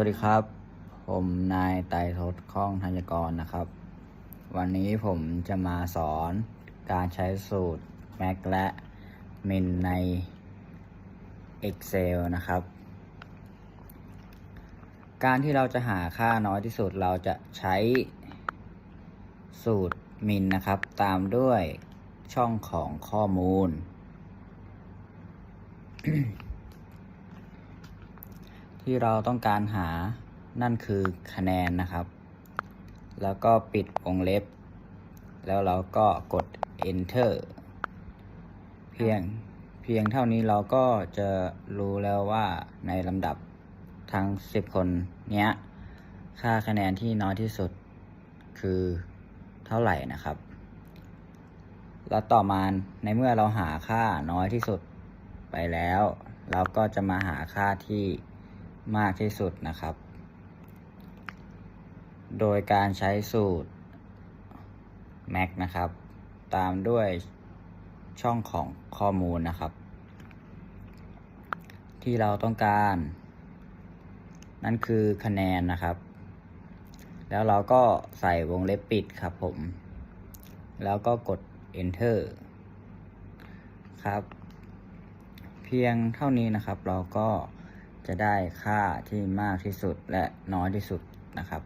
วัสดีครับ ผมนายไตทศข้องธัญกรนะครับ วันนี้ผมจะมาสอนการใช้สูตร Mac และ Min ใน Excel นะครับ การที่เราจะหาค่าน้อยที่สุดเราจะใช้สูตร Min นะครับ ตามด้วยช่องของข้อมูล ที่เราต้องการหานั่นคือคะแนนนะครับ แล้วก็ปิดวงเล็บ แล้วเราก็กด enter เพียงเพียงเท่านี้เราก็จะรู้แล้วว่าในลำดับทั้ง 10 คนเนี้ย ค่าคะแนนที่น้อยที่สุดคือเท่าไหร่นะครับ แล้วต่อมาในเมื่อเราหาค่าน้อยที่สุดไปแล้ว เราก็จะมาหาค่าที่ มากที่สุดนะครับ โดยการใช้สูตร Mac นะครับ ตามด้วยช่องของข้อมูลนะครับ ที่เราต้องการ นั่นคือคะแนนนะครับ แล้วเราก็ใส่วงเล็บปิดครับผม แล้วก็กด enter ครับ เพียงเท่านี้นะครับเราก็ จะได้ค่าที่มากที่สุดและน้อยที่สุดนะครับ